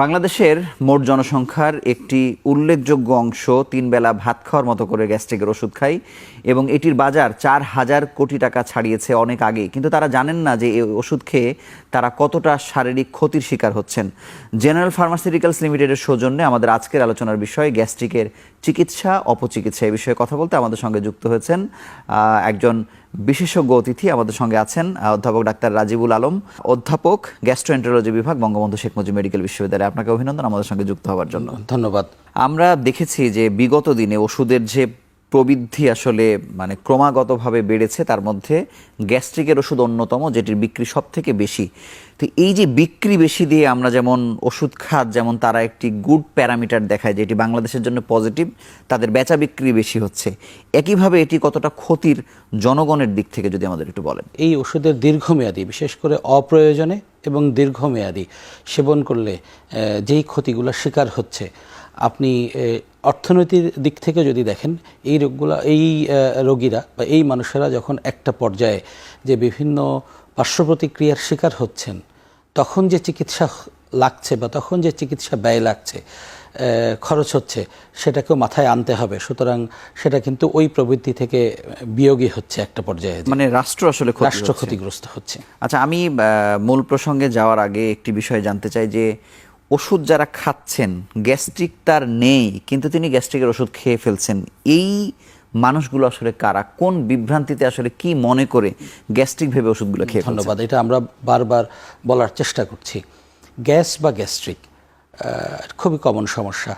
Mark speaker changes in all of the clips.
Speaker 1: বাংলাদেশের মোট জনসংখ্যার একটি উল্লেখযোগ্য অংশ তিন বেলা ভাত খাওয়ার মতো করে গ্যাস্ট্রিকের ওষুধ খায়। এবং এটির বাজার চার হাজার কোটি টাকা ছাড়িয়েছে অনেক আগে কিন্তু তারা জানেন না যে এই ওষুধ খেয়ে তারা কতটা শারীরিক ক্ষতির শিকার হচ্ছেন। জেনারেল ফার্মাসিউটিক্যালস লিমিটেডের সৌজন্যে আমাদের আজকের আলোচনার বিষয় গ্যাস্ট্রিকের চিকিৎসা অপচিকিৎসা এই বিষয়ে কথা বলতে আমাদের সঙ্গে যুক্ত হয়েছেন একজন বিশেষজ্ঞ অতিথি আমাদের সঙ্গে আছেন অধ্যাপক ডাক্তার রাজিবুল আলম অধ্যাপক গ্যাস্ট্রোএন্টারোলজি বিভাগ বঙ্গবন্ধু শেখ মুজিব মেডিকেল বিশ্ববিদ্যালয়। আপনাকে অভিনন্দন আমাদের সঙ্গে যুক্ত হওয়ার জন্য।
Speaker 2: ধন্যবাদ।
Speaker 1: আমরা দেখেছি যে বিগত দিনে ওষুধের যে প্রবৃদ্ধি আসলে মানে ক্রমাগতভাবে বেড়েছে, তার মধ্যে গ্যাস্ট্রিকের ওষুধ অন্যতম, যেটির বিক্রি সব থেকে বেশি। তো এই যে বিক্রি বেশি দিয়ে আমরা যেমন ওষুধ খাত যেমন তারা একটি গুড প্যারামিটার দেখায়, যেটি বাংলাদেশের জন্য পজিটিভ, তাদের বেচা বিক্রি বেশি হচ্ছে। একইভাবে এটি কতটা ক্ষতির জনগণের দিক থেকে যদি আমাদের একটু বলেন।
Speaker 2: এই ওষুধের দীর্ঘমেয়াদী, বিশেষ করে অপ্রয়োজনে এবং দীর্ঘমেয়াদী সেবন করলে যেই ক্ষতিগুলো শিকার হচ্ছে আপনি আহ, অর্থনীতির দিক থেকে যদি দেখেন এই রোগগুলো এই রোগীরা বা এই মানুষেরা যখন একটা পর্যায়ে যে বিভিন্ন পার্শ্ব প্রতিক্রিয়ার শিকার হচ্ছেন তখন যে চিকিৎসা লাগছে বা তখন যে চিকিৎসা ব্যয় লাগছে খরচ হচ্ছে সেটাকেও মাথায় আনতে হবে। সুতরাং সেটা কিন্তু ওই প্রবৃত্তি থেকে বিয়োগী হচ্ছে একটা পর্যায়ে
Speaker 1: মানে রাষ্ট্র আসলে
Speaker 2: রাষ্ট্র ক্ষতিগ্রস্ত হচ্ছে।
Speaker 1: আচ্ছা আমি মূল প্রসঙ্গে যাওয়ার আগে একটি বিষয় জানতে চাই যে ওষুধ যারা খাচ্ছেন, গ্যাস্ট্রিক তার নেই, কিন্তু তিনি গ্যাস্ট্রিকের ওষুধ খেয়ে ফেলছেন। এই মানুষগুলো আসলে কারা? কোন বিভ্রান্তিতে আসলে কি মনে করে গ্যাস্ট্রিক ভেবে ওষুধগুলো খেয়ে
Speaker 2: ধন্যবাদ, এটা আমরা বারবার বলার চেষ্টা করছি। গ্যাস বা গ্যাস্ট্রিক খুবই কমন সমস্যা।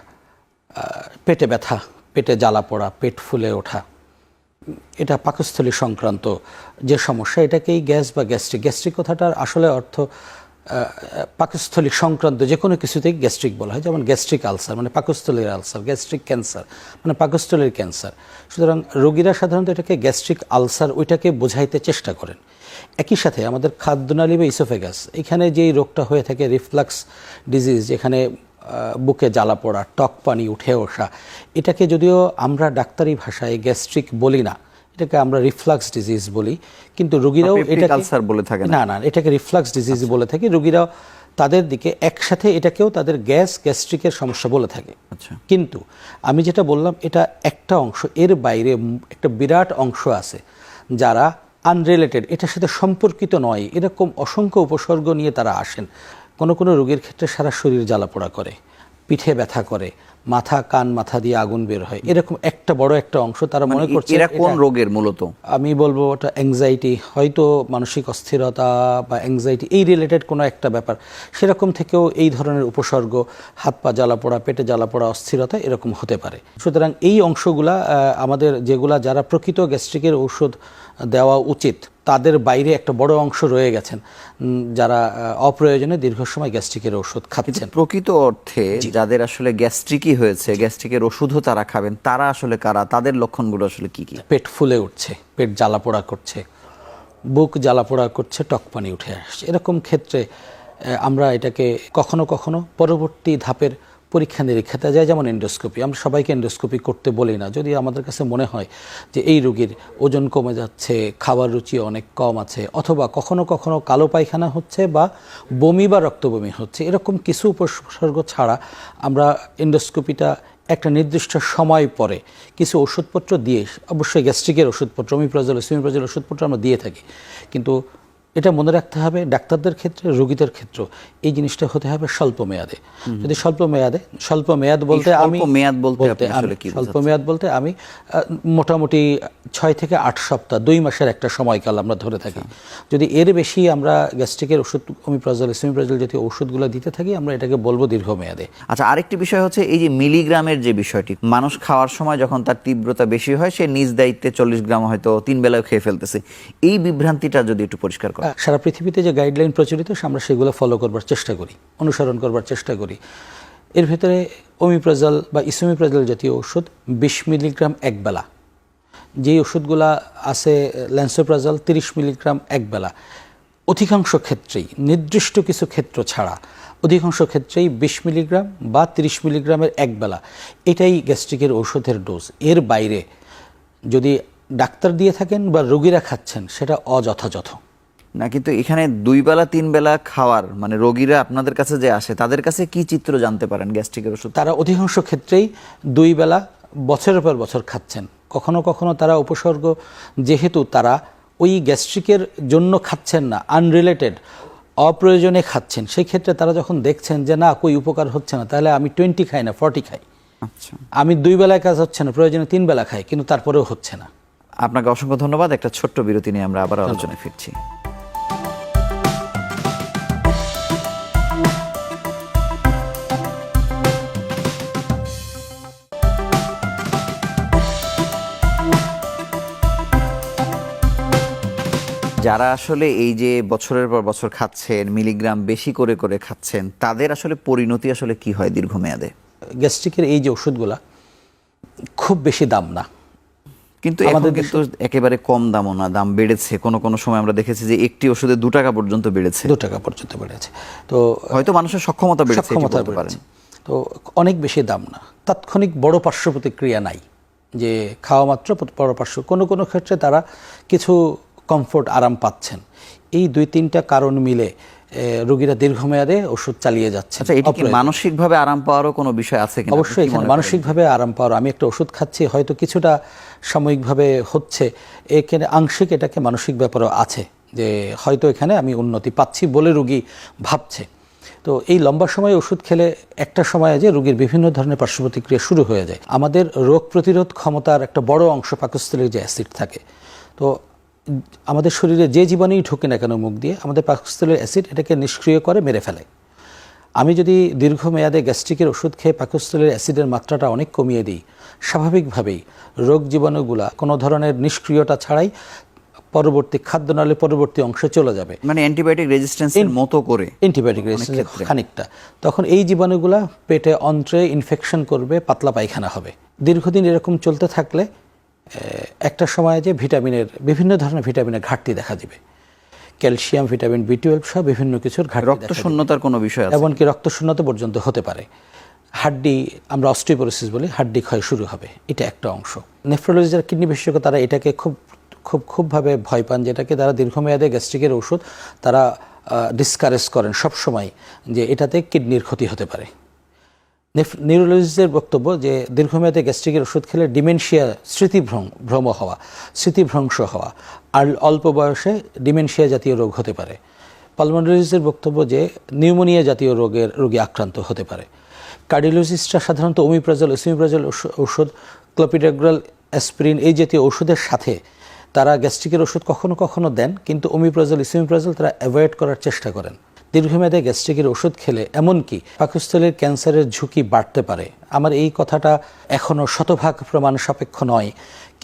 Speaker 2: পেটে ব্যথা, পেটে জ্বালা পড়া, পেট ফুলে ওঠা, এটা পাকস্থলী সংক্রান্ত যে সমস্যা, এটাকেই গ্যাস বা গ্যাস্ট্রিক। গ্যাস্ট্রিক কথাটার আসলে অর্থ পাকস্থলী সংক্রান্ত যে কোনো কিছুতেই গ্যাস্ট্রিক বলা হয়, যেমন গ্যাস্ট্রিক আলসার মানে পাকস্থলীর আলসার, গ্যাস্ট্রিক ক্যান্সার মানে পাকস্থলীর ক্যান্সার। সুতরাং রোগীরা সাধারণত এটাকে গ্যাস্ট্রিক আলসার ওইটাকে বোঝাইতে চেষ্টা করেন। একই সাথে আমাদের খাদ্যনালী বা ইসোফেগাস, এখানে যেই রোগটা হয়ে থাকে, রিফ্লাক্স ডিজিজ, যেখানে বুকে জ্বালা পড়া টক পানি, উঠে ওঠা, এটাকে যদিও আমরা ডাক্তারি ভাষায় গ্যাস্ট্রিক বলি না এটাকে আমরা রিফ্লাক্স ডিজিজ বলি। কিন্তু রোগীরাও এটাকে
Speaker 1: ulcer বলে থাকেন।
Speaker 2: না না এটাকে রিফ্লাক্স ডিজিজ বলে থাকি। রোগীরাও তাদের দিকে একসাথে এটাকেও তাদের গ্যাস গ্যাস্ট্রিকের সমস্যা বলে থাকে।
Speaker 1: আচ্ছা।
Speaker 2: কিন্তু আমি যেটা বললাম এটা একটা অংশ এর বাইরে একটা বিরাট অংশ আছে যারা আনরিলেটেড এটার সাথে সম্পর্কিত নয়। এরকম অসংখ্য উপসর্গ নিয়ে তারা আসেন। কোনো কোনো রোগীর ক্ষেত্রে সারা শরীর জ্বালাপোড়া করে পিঠে ব্যথা করে মাথা কান মাথা দিয়ে আগুন বের হয়। এরকম একটা বড় একটা অংশ তারা মনে
Speaker 1: মানে
Speaker 2: করছে
Speaker 1: এরা কোন রোগের মূলত?
Speaker 2: আমি বলব ওটা অ্যাংজাইটি হয়তো মানসিক অস্থিরতা বা অ্যাংজাইটি এই রিলেটেড কোনো একটা ব্যাপার। সেরকম থেকেও এই ধরনের উপসর্গ হাত পা জ্বালা পোড়া পেটে জ্বালা পোড়া অস্থিরতা এরকম হতে পারে। সুতরাং এই অংশগুলা আমাদের যেগুলা যারা প্রকৃত গ্যাস্ট্রিকের ঔষধ দেওয়া উচিত তাদের বাইরে একটা বড় অংশ রয়ে গেছেন যারা অপ্রয়োজনে দীর্ঘ সময় গ্যাস্ট্রিকের ওষুধ খাচ্ছেন।
Speaker 1: প্রকৃত অর্থে যাদের আসলে গ্যাস্ট্রিকই হয়েছে গ্যাস্ট্রিকের ওষুধও তারা খাবেন তারা আসলে কারা তাদের লক্ষণগুলো আসলে কি কি?
Speaker 2: পেট ফুলে উঠছে পেট জ্বালা পোড়া করছে বুক জ্বালা পোড়া করছে টক পানি উঠে আসছে। এরকম ক্ষেত্রে আমরা এটাকে কখনো কখনো পরবর্তী ধাপের পরীক্ষা নিরীক্ষাতে যায় যেমন এন্ডোস্কোপি আমরা সবাইকে এন্ডোস্কোপি করতে বলি না। যদি আমাদের কাছে মনে হয় যে এই রোগীর ওজন কমে যাচ্ছে, খাবার রুচি অনেক কম আছে, অথবা কখনো কখনো কালো পায়খানা হচ্ছে বা বমি বা রক্তবমি হচ্ছে, এরকম কিছু উপসর্গ ছাড়া আমরা এন্ডোস্কোপিটা একটা নির্দিষ্ট সময় পরে কিছু ওষুধপত্র দিয়ে, অবশ্যই গ্যাস্ট্রিকের ওষুধপত্র অমিপ্রাজল সিমিপ্রাজল ওষুধপত্র আমরা দিয়ে থাকি। কিন্তু এটা মনে রাখতে হবে ডাক্তারদের ক্ষেত্রে রোগীদের ক্ষেত্রে। এই জিনিসটা হতে হবে স্বল্প মেয়াদে। যদি স্বল্প মেয়াদে স্বল্প মেয়াদ বলতে আমি
Speaker 1: মেয়াদ বলতে
Speaker 2: স্বল্প মেয়াদ বলতে আমি মোটামুটি ছয় থেকে আট সপ্তাহ দুই মাসের একটা সময়কাল আমরা ধরে থাকি। যদি এর বেশি আমরা গ্যাস্ট্রিকের ওষুধ অমিপ্রাজল সিমিপ্রাজল জাতীয় ওষুধগুলো দিতে থাকি আমরা এটাকে বলব দীর্ঘমেয়াদে
Speaker 1: আচ্ছা আরেকটি বিষয় হচ্ছে এই যে মিলিগ্রামের যে বিষয়টি মানুষ খাওয়ার সময় যখন তার তীব্রতা বেশি হয় সে নিজ দায়িত্বে চল্লিশ গ্রাম হয়তো তিন বেলায় খেয়ে ফেলতেছে। এই বিভ্রান্তিটা যদি একটু পরিষ্কার করে
Speaker 2: সারা পৃথিবীতে যে গাইডলাইন প্রচলিত আমরা সেগুলো ফলো করবার চেষ্টা করি, অনুসরণ করবার চেষ্টা করি। এর ভেতরে ওমিপ্রাজল বা ইসোমিপ্রাজল জাতীয় ওষুধ বিশ মিলিগ্রাম একবেলা যে ওষুধগুলা আছে ল্যান্সোপ্রাজল তিরিশ মিলিগ্রাম একবেলা অধিকাংশ ক্ষেত্রেই, নির্দিষ্ট কিছু ক্ষেত্র ছাড়া, অধিকাংশ ক্ষেত্রেই বিশ মিলিগ্রাম বা তিরিশ মিলিগ্রামের একবেলা এটাই গ্যাস্ট্রিকের ওষুধের ডোজ এর বাইরে যদি ডাক্তার দিয়ে থাকেন বা রোগীরা খাচ্ছেন, সেটা অযথাযথ।
Speaker 1: না কিন্তু এখানে দুই বেলা তিন বেলা খাওয়ার মানে রোগীরা আপনাদের কাছে যে আসে তাদের কাছে কি চিত্র জানতে পারেন গ্যাস্ট্রিকের ওষুধ?
Speaker 2: তারা অধিকাংশ ক্ষেত্রেই দুই বেলা বছরের পর বছর খাচ্ছেন। কখনো কখনো তারা উপসর্গ যেহেতু তারা ওই গ্যাস্ট্রিকের জন্য খাচ্ছেন না আনরিলেটেড অপ্রয়োজনে খাচ্ছেন সেই ক্ষেত্রে তারা যখন দেখছেন যে না কই উপকার হচ্ছে না তাহলে আমি টোয়েন্টি খাই না ফর্টি খাই।
Speaker 1: আচ্ছা।
Speaker 2: আমি দুই বেলায় কাজ হচ্ছে না প্রয়োজনে তিন বেলা খাই কিন্তু তারপরেও হচ্ছে না।
Speaker 1: আপনাকে অসংখ্য ধন্যবাদ একটা ছোট্ট বিরতি নিয়ে আমরা আবার আলোচনায় ফিরছি। যারা আসলে এই যে বছরের পর বছর খাচ্ছেন মিলিগ্রাম বেশি করে করে খাচ্ছেন তাদের আসলে পরিণতি আসলে কি হয় দীর্ঘমেয়াদে?
Speaker 2: গ্যাস্ট্রিকের এই যে ওষুধগুলা খুব বেশি দাম না।
Speaker 1: কিন্তু আমাদের কিন্তু একেবারে কম দামও না দাম বেড়েছে। কোনো কোনো সময় আমরা দেখেছি যে একটি ওষুধে দু টাকা পর্যন্ত বেড়েছে।
Speaker 2: দু টাকা পর্যন্ত বেড়েছে। তো
Speaker 1: হয়তো মানুষের সক্ষমতা বেড়েছে
Speaker 2: সক্ষমতা বেড়েছে। তো অনেক বেশি দাম না। তাৎক্ষণিক বড় পার্শ্ব প্রতিক্রিয়া নাই যে খাওয়া মাত্র বড় পার্শ্ব। কোনো কোনো ক্ষেত্রে তারা কিছু কমফোর্ট আরাম পাচ্ছেন। এই দুই তিনটা কারণ মিলে রোগীরা দীর্ঘমেয়াদে ওষুধ চালিয়ে যাচ্ছে
Speaker 1: আচ্ছা মানসিকভাবে আরাম পাওয়ারও কোনো বিষয় আছে
Speaker 2: অবশ্যই এখানে মানসিকভাবে আরাম পাওয়ার। আমি একটা ওষুধ খাচ্ছি হয়তো কিছুটা সাময়িকভাবে হচ্ছে। এখানে আংশিক এটাকে মানসিক ব্যাপারও আছে যে হয়তো এখানে আমি উন্নতি পাচ্ছি বলে রুগী ভাবছে। তো এই লম্বা সময় ওষুধ খেলে একটা সময়ে যে রোগীর বিভিন্ন ধরনের পার্শ্ব প্রতিক্রিয়া শুরু হয়ে যায়। আমাদের রোগ প্রতিরোধ ক্ষমতার একটা বড় অংশ পাকস্থলীর যে অ্যাসিড থাকে। তো আমাদের শরীরে যে জীবাণুই ঢোকে না কেন মুখ দিয়ে আমাদের পাকস্থলীর অ্যাসিড এটাকে নিষ্ক্রিয় করে মেরে ফেলে। আমি যদি দীর্ঘমেয়াদে গ্যাস্ট্রিকের ওষুধ খেয়ে পাকস্থলীর অ্যাসিডের মাত্রাটা অনেক কমিয়ে দিই স্বাভাবিকভাবেই রোগ জীবাণুগুলা কোনো ধরনের নিষ্ক্রিয়তা ছাড়াই পরবর্তী খাদ্যনালীর পরবর্তী অংশে চলে যাবে।
Speaker 1: মানে অ্যান্টিবায়োটিক রেজিস্ট্যান্সের মতো করে।
Speaker 2: অ্যান্টিবায়োটিক রেজিস্ট্যান্স খানিকটা। তখন এই জীবাণুগুলা পেটে অন্ত্রে ইনফেকশন করবে পাতলা পায়খানা হবে। দীর্ঘদিন এরকম চলতে থাকলে একটা সময় যে ভিটামিনের বিভিন্ন ধরনের ভিটামিনের ঘাটতি দেখা দিবে। ক্যালসিয়াম ভিটামিন বি টুয়েলভ সহ বিভিন্ন কিছুর ঘাটতি
Speaker 1: রক্ত শূন্যতার কোনো বিষয়
Speaker 2: এমনকি রক্তশূন্যতা পর্যন্ত হতে পারে। হাড্ডি আমরা অস্টিওপোরোসিস বলি হাড্ডি ক্ষয় শুরু হবে। এটা একটা অংশ। নেফ্রোলজি যারা কিডনি বিশেষজ্ঞ তারা এটাকে খুব খুব খুবভাবে ভয় পান যেটাকে তারা দীর্ঘমেয়াদে গ্যাস্ট্রিকের ওষুধ তারা ডিসকারেজ করেন সবসময় যে এটাতে কিডনির ক্ষতি হতে পারে। নিউরোলজিস্টের বক্তব্য যে দীর্ঘমেয়াদে গ্যাস্ট্রিকের ওষুধ খেলে ডিমেনশিয়া স্মৃতিভ্রম ভ্রম হওয়া, স্মৃতিভ্রংশ হওয়া, আর অল্প বয়সে ডিমেনশিয়া জাতীয় রোগ হতে পারে। পালমোনালজিস্টের বক্তব্য যে নিউমোনিয়া জাতীয় রোগের রোগী আক্রান্ত হতে পারে। কার্ডিওলজিস্টরা সাধারণত ওমিপ্রাজল ওসিমিপ্রাজল ওষুধ, ক্লোপিডাগ্রাল অ্যাসপিরিন এই জাতীয় ওষুধের সাথে তারা গ্যাস্ট্রিকের ওষুধ কখনো কখনো দেন, কিন্তু ওমিপ্রাজল ইসিমিপ্রাজল তারা অ্যাভয়েড করার চেষ্টা করেন। দীর্ঘমেয়াদে গ্যাস্ট্রিকের ওষুধ খেলে এমনকি পাকস্থলীর ক্যান্সারের ঝুঁকি বাড়তে পারে। আমার এই কথাটা এখনও শতভাগ প্রমাণ সাপেক্ষ নয়।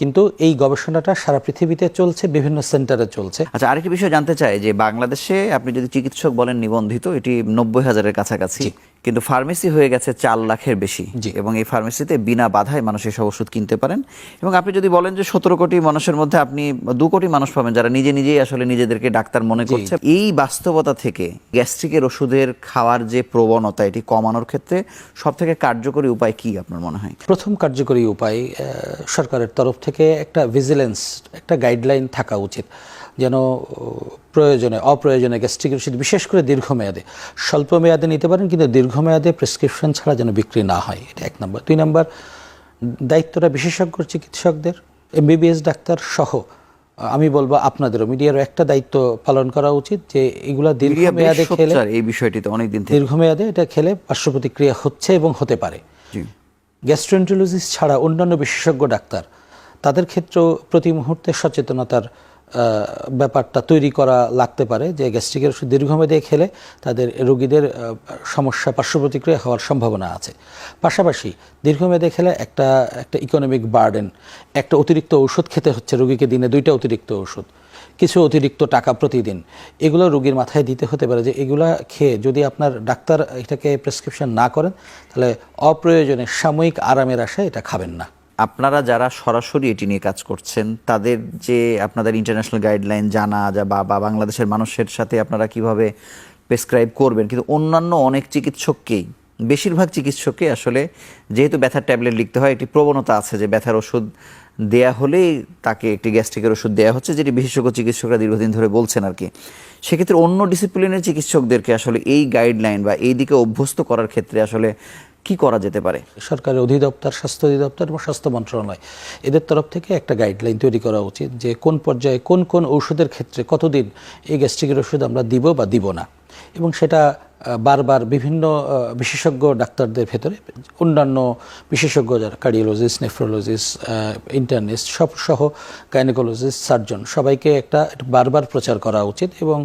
Speaker 2: কিন্তু এই গবেষণাটা সারা পৃথিবীতে চলছে বিভিন্ন সেন্টারে চলছে।
Speaker 1: আচ্ছা আরেকটি বিষয় জানতে চাই যে বাংলাদেশে আপনি যদি চিকিৎসক বলেন নিবন্ধিত এটি নব্বই হাজারের কাছাকাছি। কিন্তু ফার্মেসি হয়ে গেছে চার লাখের বেশি। এবং এই ফার্মেসিতে বিনা বাধায় মানুষ এসব ওষুধ কিনতে পারেন। এবং আপনি যদি বলেন যে সতেরো কোটি মানুষের মধ্যে আপনি দু কোটি মানুষ পাবেন যারা নিজে নিজেই আসলে নিজেদেরকে ডাক্তার মনে করছে এই বাস্তবতা থেকে গ্যাস্ট্রিকের ওষুধের খাওয়ার যে প্রবণতা এটি কমানোর ক্ষেত্রে সব থেকে কার্যকরী উপায় কি আপনার মনে হয়?
Speaker 2: প্রথম কার্যকরী উপায় সরকারের তরফ থেকে একটা ভিজিলেন্স একটা গাইডলাইন থাকা উচিত যেন প্রয়োজনে অপ্রয়োজনে গ্যাস্ট্রিক ওষুধ বিশেষ করে দীর্ঘমেয়াদে। স্বল্প মেয়াদে নিতে পারেন কিন্তু দীর্ঘমেয়াদে প্রেসক্রিপশন ছাড়া যেন বিক্রি না হয়। এটা এক নম্বর। দুই নম্বর দায়িত্বটা বিশেষজ্ঞ চিকিৎসকদের এমবিবিএস ডাক্তার সহ আমি বলব আপনাদেরও মিডিয়ারও একটা দায়িত্ব পালন করা উচিত যে এগুলা দীর্ঘমেয়াদে খেলে
Speaker 1: এই বিষয়টিতে অনেকদিন
Speaker 2: দীর্ঘমেয়াদে এটা খেলে পার্শ্ব প্রতিক্রিয়া হচ্ছে এবং হতে পারে।
Speaker 1: জি।
Speaker 2: গ্যাস্ট্রোএন্টারোলজিস্ট ছাড়া অন্যান্য বিশেষজ্ঞ ডাক্তার তাদের ক্ষেত্রেও প্রতি মুহূর্তে সচেতনতার ব্যাপারটা তৈরি করা লাগতে পারে যে গ্যাস্ট্রিকের ওষুধ দীর্ঘমেয়াদে খেলে তাদের রোগীদের সমস্যা পার্শ্ব প্রতিক্রিয়া হওয়ার সম্ভাবনা আছে। পাশাপাশি দীর্ঘমেয়াদে খেলে একটা একটা ইকোনমিক বার্ডেন একটা অতিরিক্ত ওষুধ খেতে হচ্ছে রোগীকে দিনে দুইটা অতিরিক্ত ওষুধ কিছু অতিরিক্ত টাকা প্রতিদিন, এগুলো রোগীর মাথায় দিতে হতে পারে যে এগুলা খেয়ে যদি আপনার ডাক্তার এটাকে প্রেসক্রিপশন না করেন, তাহলে অপ্রয়োজনে সাময়িক আরামের আশায় এটা খাবেন না।
Speaker 1: আপনারা যারা সরাসরি এটি নিয়ে কাজ করছেন, তাদের যে আপনাদের ইন্টারন্যাশনাল গাইডলাইন জানা, যা বা বাংলাদেশের মানুষের সাথে আপনারা কীভাবে প্রেসক্রাইব করবেন, কিন্তু অন্যান্য অনেক চিকিৎসককেই, বেশিরভাগ চিকিৎসককে আসলে যেহেতু ব্যথার ট্যাবলেট লিখতে হয়, একটি প্রবণতা আছে যে ব্যথার ওষুধ দেয়া হলেই তাকে একটি গ্যাস্ট্রিকের ওষুধ দেওয়া হচ্ছে, যেটি বিশেষজ্ঞ চিকিৎসকরা দীর্ঘদিন ধরে বলছেন আর কি। সেক্ষেত্রে অন্য ডিসিপ্লিনের চিকিৎসকদেরকে আসলে এই গাইডলাইন বা এই দিকে অভ্যস্ত করার ক্ষেত্রে আসলে কি করা যেতে পারে?
Speaker 2: সরকারের অধিদপ্তর, স্বাস্থ্য অধিদপ্তর এবং স্বাস্থ্য মন্ত্রণালয় এদের তরফ থেকে একটা গাইডলাইন তৈরি করা উচিত যে কোন পর্যায়ে কোন কোন ঔষধের ক্ষেত্রে কতদিন এই গ্যাস্ট্রিকের ওষুধ আমরা দিব বা দিব না। এবং সেটা বারবার বিভিন্ন বিশেষজ্ঞ ডাক্তারদের ভেতরে, অন্যান্য বিশেষজ্ঞ যারা কার্ডিওলজিস্ট নেফ্রোলজিস্ট ইন্টারনিস্ট সব সহ গাইনোকোলজিস্ট সার্জন সবাইকে একটা বারবার প্রচার করা উচিত এবং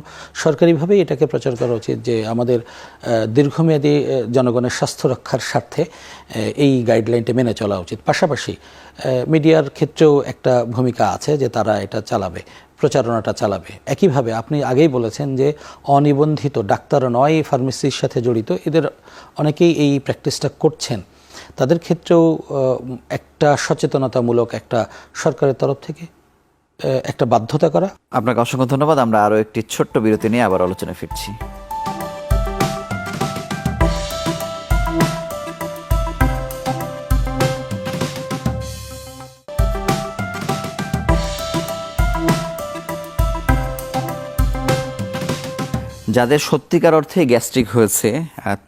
Speaker 2: সরকারিভাবেই এটাকে প্রচার করা উচিত যে আমাদের দীর্ঘমেয়াদী জনগণের স্বাস্থ্য রক্ষার স্বার্থে এই গাইডলাইনটা মেনে চলা উচিত। পাশাপাশি মিডিয়ার ক্ষেত্রেও একটা ভূমিকা আছে যে তারা এটা চালাবে, প্রচারণাটা চালাবে। একইভাবে আপনি আগেই বলেছেন যে অনিবন্ধিত, ডাক্তার নয় ফার্মেসির সাথে জড়িত, এদের অনেকেই এই প্র্যাকটিসটা করছেন। তাদের ক্ষেত্রেও একটা সচেতনতামূলক একটা সরকারের তরফ থেকে একটা বাধ্যতা করা।
Speaker 1: আপনাকে অসংখ্য ধন্যবাদ। আমরা আরও একটি ছোট্ট বিরতি নিয়ে আবার আলোচনা ফিরছি। যাদের সত্যিকার অর্থে গ্যাস্ট্রিক হয়েছে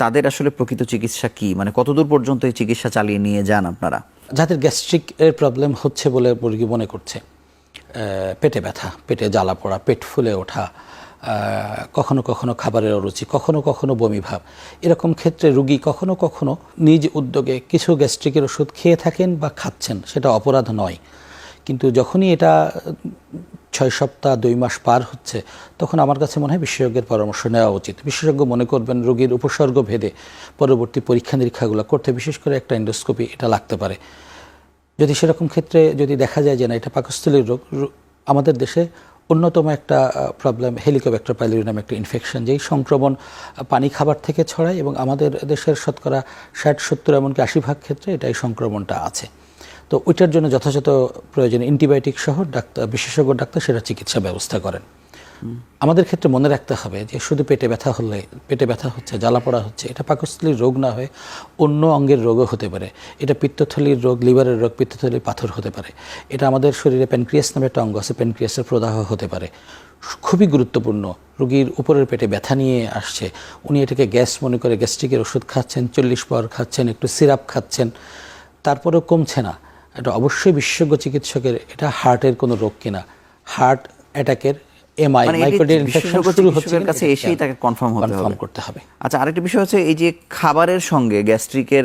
Speaker 1: তাদের আসলে প্রকৃত চিকিৎসা কি? মানে কতদূর পর্যন্ত এই চিকিৎসা চালিয়ে নিয়ে যান আপনারা?
Speaker 2: যাদের গ্যাস্ট্রিক এর প্রবলেম হচ্ছে বলে রোগী মনে করছে পেটে ব্যথা, পেটে জ্বালা পড়া, পেট ফুলে ওঠা কখনো কখনো খাবারের অরুচি, কখনো কখনো বমি ভাব, এরকম ক্ষেত্রে রুগী কখনো কখনো নিজ উদ্যোগে কিছু গ্যাস্ট্রিকের ওষুধ খেয়ে থাকেন বা খাচ্ছেন, সেটা অপরাধ নয়। কিন্তু যখনই এটা ছয় সপ্তাহ, দুই মাস পার হচ্ছে, তখন আমার কাছে মনে হয় বিশেষজ্ঞের পরামর্শ নেওয়া উচিত। বিশেষজ্ঞ মনে করবেন রোগীর উপসর্গ ভেদে পরবর্তী পরীক্ষা নিরীক্ষাগুলো করতে বিশেষ করে একটা এন্ডোস্কোপি এটা লাগতে পারে। যদি সেরকম ক্ষেত্রে যদি দেখা যায় যে না, এটা পাকস্থলীর রোগ আমাদের দেশে অন্যতম একটা প্রবলেম হেলিকোব্যাক্টার পাইলোরি নামে একটা ইনফেকশন যেই সংক্রমণ পানি খাবার থেকে ছড়ায় এবং আমাদের দেশের শতকরা ষাট, সত্তর, এমনকি আশি ভাগ ক্ষেত্রে এটা এই সংক্রমণটা আছে। তো ওইটার জন্য যথাযথ প্রয়োজনে অ্যান্টিবায়োটিক সহ ডাক্তার বিশেষজ্ঞ ডাক্তার সেটা চিকিৎসা ব্যবস্থা করেন। আমাদের ক্ষেত্রে মনে রাখতে হবে যে শুধু পেটে ব্যথা হলে পেটে ব্যথা হচ্ছে জ্বালা পড়া হচ্ছে এটা পাকস্থলীর রোগ না হয়ে অন্য অঙ্গের রোগও হতে পারে। এটা পিত্তথলির রোগ লিভারের রোগ পিত্তথলির পাথর হতে পারে। এটা আমাদের শরীরে প্যানক্রিয়াস নামে একটা অঙ্গ আছে প্যানক্রিয়াসের প্রদাহ হতে পারে। খুবই গুরুত্বপূর্ণ। রোগীর উপরের পেটে ব্যথা নিয়ে আসছে। উনি এটাকে গ্যাস মনে করে গ্যাস্ট্রিকের ওষুধ খাচ্ছেন চল্লিশ পাওয়ার খাচ্ছেন একটু সিরাপ খাচ্ছেন। তারপরেও কমছে না। এটা অবশ্যই বিশেষজ্ঞ চিকিৎসকের এটা হার্টের কোনো রোগ কিনা। হার্ট অ্যাটাকের এমআই
Speaker 1: এটি
Speaker 2: ইনফেকশন শুরু হচ্ছে
Speaker 1: কাছে এসেই তাকে confirm হতে হবে।
Speaker 2: কনফার্ম করতে হবে।
Speaker 1: আচ্ছা আরেকটি বিষয় হচ্ছে এই যে খাবারের সঙ্গে গ্যাস্ট্রিকের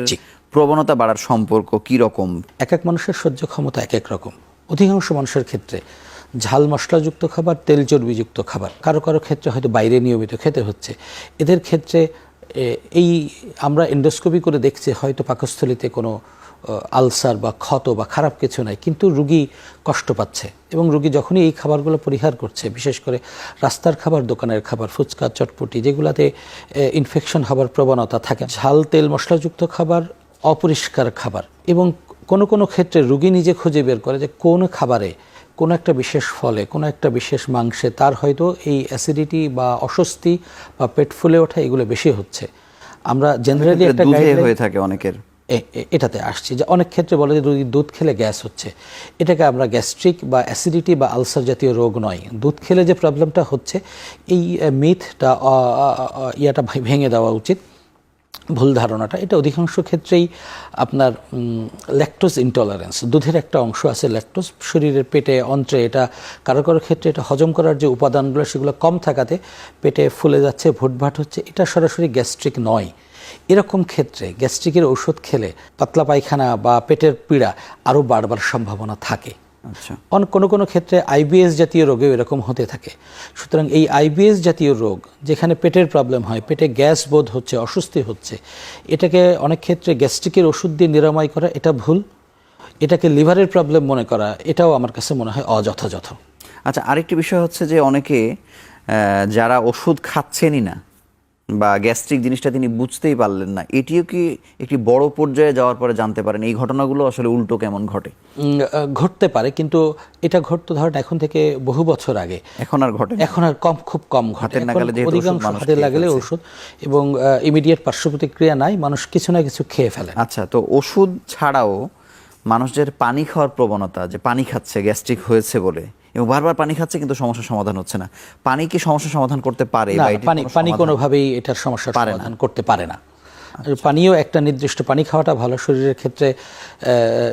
Speaker 1: প্রবণতা বাড়ার সম্পর্ক কি রকম?
Speaker 2: এক এক মানুষের সহ্য ক্ষমতা এক এক রকম। অধিকাংশ মানুষের ক্ষেত্রে ঝাল মশলাযুক্ত খাবার তেল চর্বিযুক্ত খাবার। কারও কারও ক্ষেত্রে হয়তো বাইরে নিয়মিত খেতে হচ্ছে। এদের ক্ষেত্রে এই আমরা এন্ডোস্কোপি করে দেখছি হয়তো পাকস্থলিতে কোনো আলসার বা ক্ষত বা খারাপ কিছু নাই কিন্তু রুগী কষ্ট পাচ্ছে। এবং রুগী যখনই এই খাবারগুলো পরিহার করছে বিশেষ করে রাস্তার খাবার দোকানের খাবার ফুচকা চটপটি যেগুলাতে ইনফেকশন হবার প্রবণতা থাকে। ঝাল তেল মশলাযুক্ত খাবার অপরিষ্কার খাবার। এবং কোনো কোনো ক্ষেত্রে রুগী নিজে খুঁজে বের করে যে কোন খাবারে কোনো একটা বিশেষ ফলে কোনো একটা বিশেষ মাংসে তার হয়তো এই অ্যাসিডিটি বা অস্বস্তি বা পেট ফুলে ওঠা এগুলো বেশি হচ্ছে। আমরা জেনারেলি একটা
Speaker 1: হয়ে থাকে অনেকের।
Speaker 2: এটাতে আসছি যে অনেক ক্ষেত্রে বলে যে যদি দুধ খেলে গ্যাস হচ্ছে। এটাকে আমরা গ্যাস্ট্রিক বা অ্যাসিডিটি বা আলসার জাতীয় রোগ নয়। দুধ খেলে যে প্রবলেমটা হচ্ছে, এই মিথটা ইয়াটা ভেঙে দেওয়া উচিত। ভুল ধারণাটা, এটা অধিকাংশ ক্ষেত্রেই আপনার ল্যাকটোজ ইনটলারেন্স দুধের একটা অংশ আছে ল্যাকটোজ, শরীরের পেটে, অন্ত্রে, এটা কারও কারও ক্ষেত্রে এটা হজম করার যে উপাদানগুলো সেগুলো কম থাকাতে পেটে ফুলে যাচ্ছে, ভোটভাট হচ্ছে, এটা সরাসরি গ্যাস্ট্রিক নয়। এরকম ক্ষেত্রে গ্যাস্ট্রিকের ওষুধ খেলে পাতলা পায়খানা বা পেটের পীড়া আরও বাড়বার সম্ভাবনা থাকে।
Speaker 1: আচ্ছা।
Speaker 2: অন কোনো কোনো ক্ষেত্রে আইবিএস জাতীয় রোগেও এরকম হতে থাকে। সুতরাং এই আইবিএস জাতীয় রোগ যেখানে পেটের প্রবলেম হয় পেটে গ্যাস বোধ হচ্ছে অস্বস্তি হচ্ছে এটাকে অনেক ক্ষেত্রে গ্যাস্ট্রিকের ওষুধ দিয়ে নিরাময় করা এটা ভুল। এটাকে লিভারের প্রবলেম মনে করা এটাও আমার কাছে মনে হয় অযথাযথ।
Speaker 1: আচ্ছা আরেকটি বিষয় হচ্ছে যে অনেকে যারা ওষুধ খাচ্ছেনই না বা গ্যাস্ট্রিক জিনিসটা তিনি বুঝতেই পারলেন না। এটিও কি একটি বড় পর্যায়ে যাওয়ার পরে জানতে পারেন? এই ঘটনাগুলো আসলে উল্টো কেমন ঘটে?
Speaker 2: ঘটতে পারে কিন্তু এটা ঘটতো ধরেন এখন থেকে বহু বছর আগে।
Speaker 1: এখন আর ঘটে।
Speaker 2: এখন আর কম খুব কম ঘটে। অধিকাংশ
Speaker 1: মানুষ
Speaker 2: হাতে লাগালে। ওষুধ এবং ইমিডিয়েট পার্শ্ব প্রতিক্রিয়া নাই মানুষ কিছু না কিছু খেয়ে ফেলে।
Speaker 1: আচ্ছা তো ওষুধ ছাড়াও মানুষের পানি খাওয়ার প্রবণতা যে পানি খাচ্ছে গ্যাস্ট্রিক হয়েছে বলে এবং বারবার পানি খাচ্ছে কিন্তু সমস্যার সমাধান হচ্ছে না। পানি কি সমস্যার সমাধান করতে পারে
Speaker 2: পানি পানি কোনোভাবেই এটার সমস্যার।
Speaker 1: আচ্ছা।
Speaker 2: সমাধান করতে পারে না। পানিও একটা নির্দিষ্ট পানি খাওয়াটা ভালো। শরীরের ক্ষেত্রে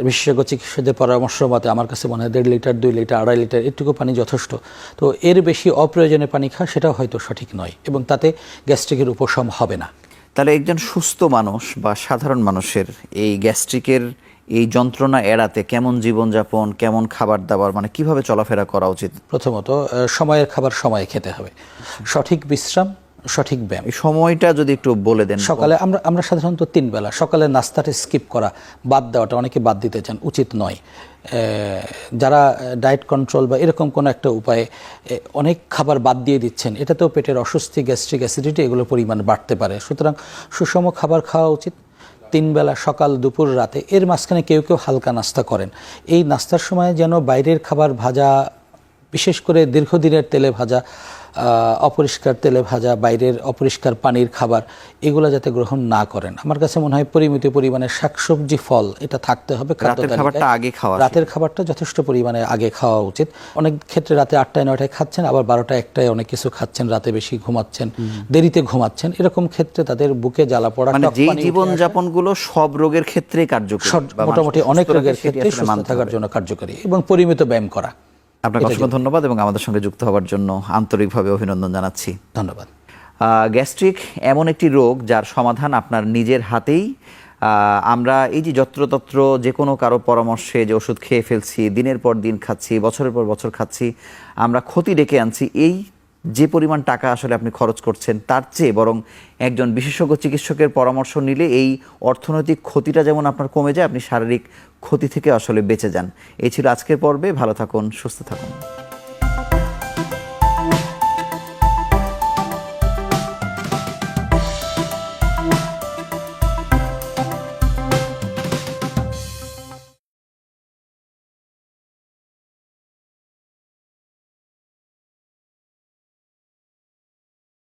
Speaker 2: বিশেষজ্ঞ চিকিৎসকদের পরামর্শ মতে আমার কাছে মনে হয় দেড় লিটার দুই লিটার আড়াই লিটার এটুকু পানি যথেষ্ট। তো এর বেশি অপ্রয়োজনে পানি খাওয়া সেটাও হয়তো সঠিক নয় এবং তাতে গ্যাস্ট্রিকের উপশম হবে না।
Speaker 1: তাহলে একজন সুস্থ মানুষ বা সাধারণ মানুষের এই গ্যাস্ট্রিকের এই যন্ত্রণা এড়াতে কেমন জীবনযাপন কেমন খাবার দাবার মানে কীভাবে চলাফেরা করা উচিত?
Speaker 2: প্রথমত সময়ের খাবার সময়ে খেতে হবে। সঠিক বিশ্রাম সঠিক ব্যায়াম।
Speaker 1: এই সময়টা যদি একটু বলে দেন।
Speaker 2: সকালে আমরা আমরা সাধারণত তিন বেলা সকালে নাস্তাটা স্কিপ করা বাদ দেওয়াটা অনেকে বাদ দিতে চান উচিত নয়। যারা ডায়েট কন্ট্রোল বা এরকম কোনো একটা উপায়ে অনেক খাবার বাদ দিয়ে দিচ্ছেন এটাতেও পেটের অস্বস্তি গ্যাস্ট্রিক অ্যাসিডিটি এগুলো পরিমাণ বাড়তে পারে। সুতরাং সুষম খাবার খাওয়া উচিত তিন বেলা সকাল দুপুর রাতে, এর মাঝখানে কেউ কেউ হালকা নাস্তা করেন। এই নাস্তার সময় যেন বাইরের খাবার ভাজা, বিশেষ করে দীর্ঘদিনের তেলে ভাজা অপরিষ্কার তেলে ভাজা বাইরের অপরিষ্কার পানির খাবার এগুলো যাতে গ্রহণ না করেন। আমার কাছে মনে হয় পরিমিত পরিমাণে শাকসবজি ফল এটা থাকতে হবে
Speaker 1: রাতের খাবারটা খাওয়া
Speaker 2: যথেষ্ট পরিমাণে আগে খাওয়া উচিত। অনেক ক্ষেত্রে রাতে আটটায় নয়টায় খাচ্ছেন আবার বারোটা একটায় অনেক কিছু খাচ্ছেন রাতে বেশি ঘুমাচ্ছেন দেরিতে ঘুমাচ্ছেন। এরকম ক্ষেত্রে তাদের বুকে জ্বালা পড়া
Speaker 1: মানে
Speaker 2: উঠে
Speaker 1: জীবনযাপনগুলো সব রোগের ক্ষেত্রেই কার্যকরী
Speaker 2: মোটামুটি অনেক রোগের ক্ষেত্রে সুস্থ থাকার জন্য কার্যকরী এবং পরিমিত ব্যায়াম করা।
Speaker 1: আপনাকে অসংখ্য ধন্যবাদ এবং আমাদের সঙ্গে যুক্ত হওয়ার জন্য আন্তরিকভাবে অভিনন্দন জানাচ্ছি।
Speaker 2: ধন্যবাদ।
Speaker 1: গ্যাস্ট্রিক এমন একটি রোগ যার সমাধান আপনার নিজের হাতেই। আহ, আমরা এই যে যত্রতত্র যে কোনো কারও পরামর্শে যে ওষুধ খেয়ে ফেলছি দিনের পর দিন খাচ্ছি বছরের পর বছর খাচ্ছি আমরা ক্ষতি ডেকে আনছি এই যে পরিমাণ টাকা আসলে আপনি খরচ করছেন, তার চেয়ে বরং একজন বিশেষজ্ঞ চিকিৎসকের পরামর্শ নিলে এই অর্থনৈতিক ক্ষতিটা যেমন আপনার কমে যায়, আপনি শারীরিক ক্ষতি থেকে আসলে বেঁচে যান। এই ছিল আজকের পর্বে, ভালো থাকুন, সুস্থ থাকুন।